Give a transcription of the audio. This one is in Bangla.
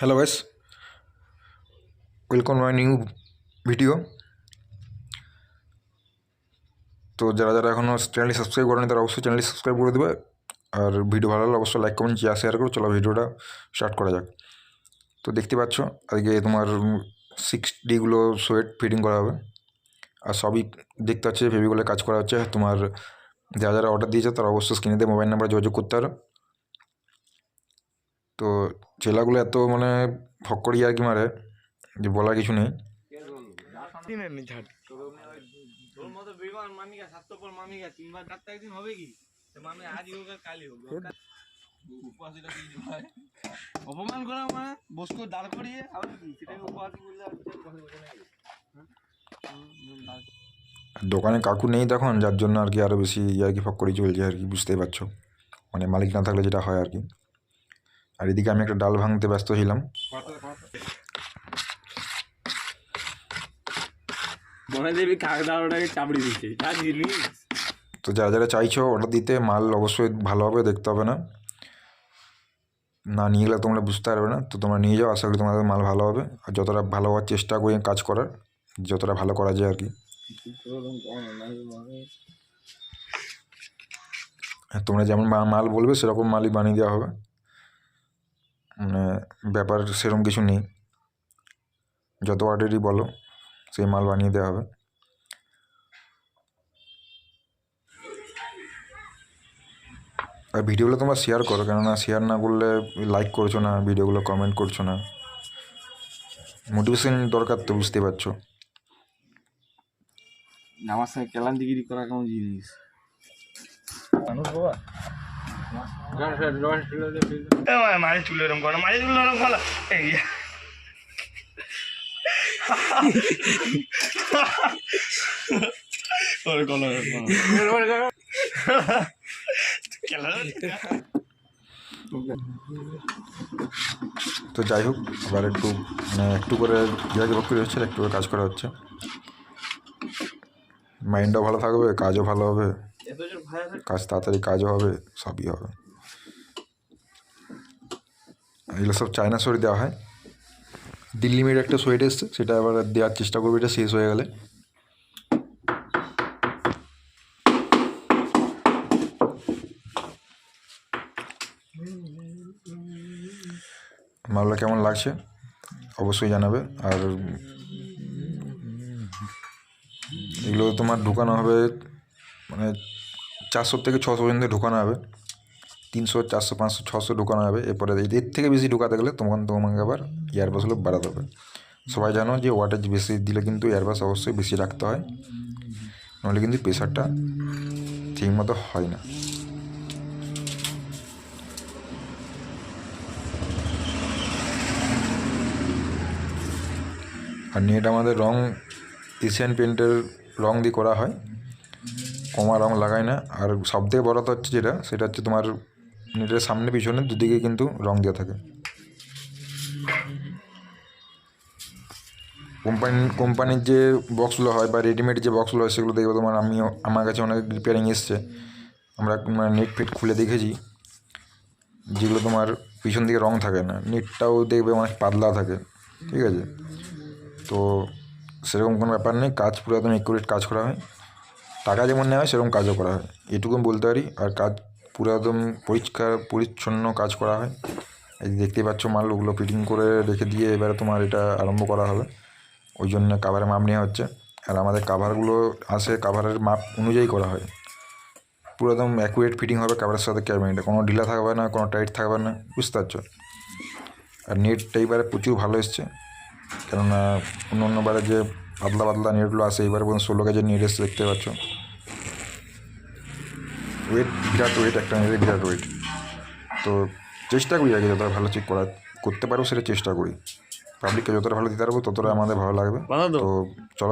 Hello guys welcome my new video তো যারা যারা এখনও চ্যানেলটি সাবস্ক্রাইব করেনি, তারা অবশ্যই চ্যানেলটি সাবস্ক্রাইব করে দেবে। আর ভিডিও ভালো লাগলে অবশ্যই লাইক কমেন্ট শেয়ার করো। চলো ভিডিওটা স্টার্ট করা যাক। তো দেখতে পাচ্ছ, আজকে তোমার সিক্স ডিগুলো সোয়েট ফিটিং করা হবে। আর সবই দেখতে পাচ্ছি ফেভিগুলো কাজ করা হচ্ছে। তোমার যারা যারা অর্ডার দিয়েছে, তারা অবশ্যই স্ক্রিনে দিয়ে মোবাইল নাম্বার যোগাযোগ করতে পারো। তো ছেলেগুলো এত মানে ফক্করি আর কি মারে যে বলার কিছু নেই। অপমান করা মানে দাঁড় করিয়ে আবার কি? সেটাকে উপহাসি দোকানে কাকু নেই তখন যার জন্য আর কি আরও বেশি আর কি ফক্করি চলছে আর কি বুঝতেই পারছ। মানে মালিক না থাকলে যেটা হয় আর কি। আর এদিকে আমি একটা ডাল ভাঙতে ব্যস্ত যা তো যারা যারা চাইছো অর্ডার দিতে মাল অবশ্যই ভালোভাবে দেখতে হবে না। না নিয়ে গেলে তোমরা বুঝতে পারবে না তো তোমরা নিয়ে যাও আশা করি তোমাদের মাল ভালো হবে। আর যতটা ভালো হওয়ার চেষ্টা করি কাজ করার যতটা ভালো করা যায় আর কি। তোমরা যেমন মাল বলবে সেরকম মালই বানিয়ে দেওয়া হবে। ব্যাপার সেরকম কিছু নেই। যত অর্ডারই বলো সেই মাল বানিয়ে দেওয়া হবে। আর ভিডিওগুলো তোমরা শেয়ার করো কেননা শেয়ার না করলে লাইক করছ না ভিডিওগুলো কমেন্ট করছ না। মোটিভেশন দরকার তো বুঝতে পারছ। আমার সঙ্গে কেলান্তিগিরি করা কেমন জিনিস। মানুষ বাবা। তো যাই হোক আবার একটু মানে একটু করে জায়গা ভক্তি হচ্ছে একটু করে কাজ করা হচ্ছে। মাইন্ডও ভালো থাকবে, কাজও ভালো হবে। কাজ তাড়াতাড়ি কাজও হবে, সবই হবে। এগুলো সব চায়না সরি দেওয়া হয়। দিল্লি মেড একটা সোয়েট এসছে, সেটা আবার দেওয়ার চেষ্টা করবে, এটা শেষ হয়ে গেলে। মামলা কেমন লাগছে? অবশ্যই জানাবে, আর এগুলো তোমার ঢুকানো হবে মানে চারশো থেকে ছশো পর্যন্ত ঢোকানো হবে তিনশো, চারশো, পাঁচশো, ছশো ঢোকানো হবে এরপরে এর থেকে বেশি ঢোকাতে গেলে তখন তোমাকে আবার এয়ারবাসগুলো বাড়াতে হবে। সবাই জানো যে ওয়াটেজ বেশি দিলে কিন্তু এয়ারবাস অবশ্যই বেশি রাখতে হয়। নাহলে কিন্তু প্রেশারটা ঠিকমতো হয় না। আর নেট আমাদের রং এশিয়ান পেন্টের রং দিয়ে করা হয়। কমা রং লাগায় না। আর সব থেকে বড় কথা হচ্ছে যেটা, সেটা হচ্ছে তোমার নেটের সামনে পিছনে দুদিকে কিন্তু রং দেওয়া থাকে। কোম্পানি, কোম্পানির যে বক্সগুলো হয় বা রেডিমেড যে বক্সগুলো হয়, সেগুলো দেখবে তোমার আমিও, আমার কাছে অনেক রিপেয়ারিং এসছে। আমরা মানে নেট ফিট খুলে দেখেছি, যেগুলো তোমার পিছন দিকে রং থাকে না। নেটটাও দেখবে অনেক পাতলা থাকে, ঠিক আছে? তো সেরকম কোনো ব্যাপার নেই, কাজ পুরো একদম একুরেট কাজ করা হয়। টাকা যেমন নেওয়া হয়, সেরকম কাজও করা হয়। এটুকু আমি বলতে পারি, আর কাজ পুরো একদম পরিষ্কার, পরিচ্ছন্ন কাজ করা হয়। এই যে দেখতেই পাচ্ছ মাল, ওগুলো ফিটিং করে রেখে দিয়ে এবারে তোমার এটা আরম্ভ করা হবে। ওই জন্য কাভারের মাপ নেওয়া হচ্ছে। আর আমাদের কাভারগুলো আসে কাভারের মাপ অনুযায়ী করা হয়। পুরো একদম অ্যাকুরেট ফিটিং হবে কাভারের সাথে ক্যাবিনেটে কোনো ঢিলা থাকবে না, কোনো টাইট থাকবে না, বুঝতে পারছ? আর নেটটা এইবারে প্রচুর ভালো এসছে। কেননা অন্য অন্যবারে যে পাতলা পাতলা নেটগুলো আসে, এবারে পর্যন্ত ষোলো কেজির নেট এসে দেখতে পাচ্ছ? ওয়েট বিরাট ওয়েট একটা নেটের বিরাট ওয়েট তো চেষ্টা করি আগে যতটা ভালো চেক করা করতে পারব সেটা চেষ্টা করি। পাবলিককে যতটা ভালো দিতে পারব ততটা আমাদের ভালো লাগবে। তো চলো।